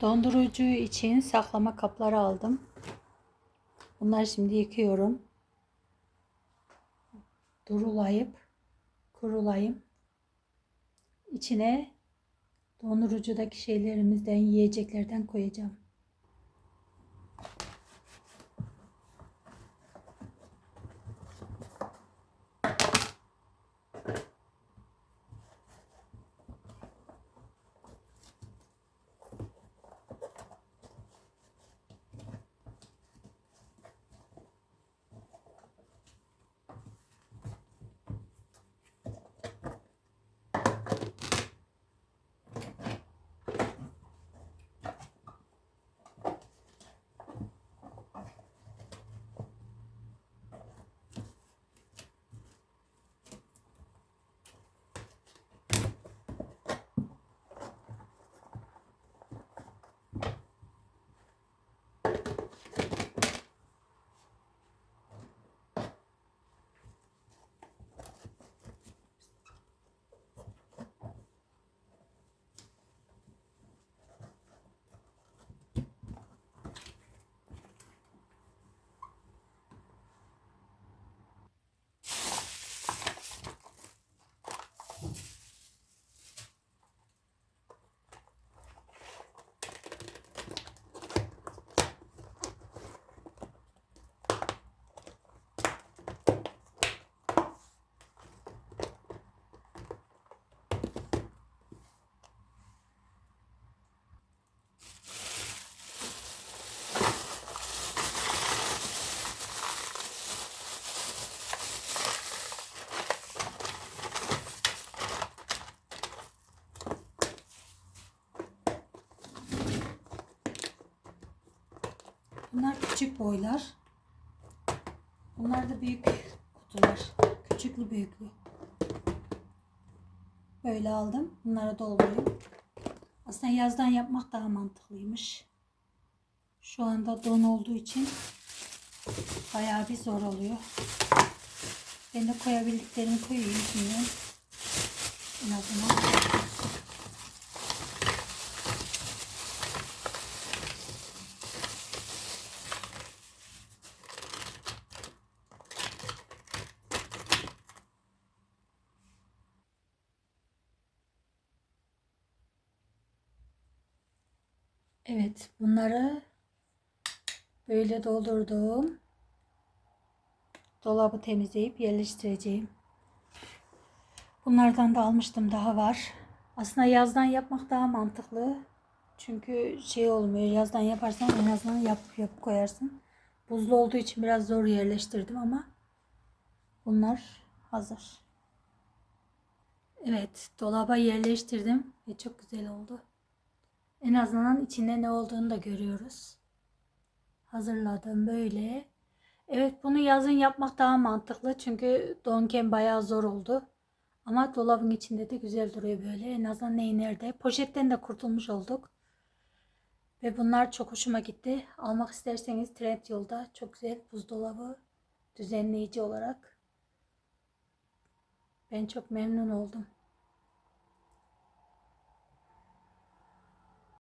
Dondurucu için saklama kapları aldım. Bunları şimdi yıkıyorum. Durulayıp kurulayım. İçine dondurucudaki şeylerimizden, yiyeceklerden koyacağım. Bunlar küçük boylar. Bunlar da büyük kutular. Küçüklü büyüklü. Böyle aldım. Bunları dolduruyorum. Aslında yazdan yapmak daha mantıklıymış. Şu anda don olduğu için bayağı bir zor oluyor. Ben de koyabildiklerimi koyayım şimdi. En azından. Evet, bunları böyle doldurdum. Dolabı temizleyip yerleştireceğim. Bunlardan da almıştım daha var. Aslında yazdan yapmak daha mantıklı. Çünkü şey olmuyor. Yazdan yaparsan en azından yapıp yapıp koyarsın. Buzlu olduğu için biraz zor yerleştirdim ama bunlar hazır. Evet, dolaba yerleştirdim ve çok güzel oldu. En azından içinde ne olduğunu da görüyoruz. Hazırladım böyle. Evet bunu yazın yapmak daha mantıklı. Çünkü donken bayağı zor oldu. Ama dolabın içinde de güzel duruyor böyle. En azından neyi nerede. Poşetten de kurtulmuş olduk. Ve bunlar çok hoşuma gitti. Almak isterseniz Trendyol'da çok güzel buzdolabı düzenleyici olarak. Ben çok memnun oldum.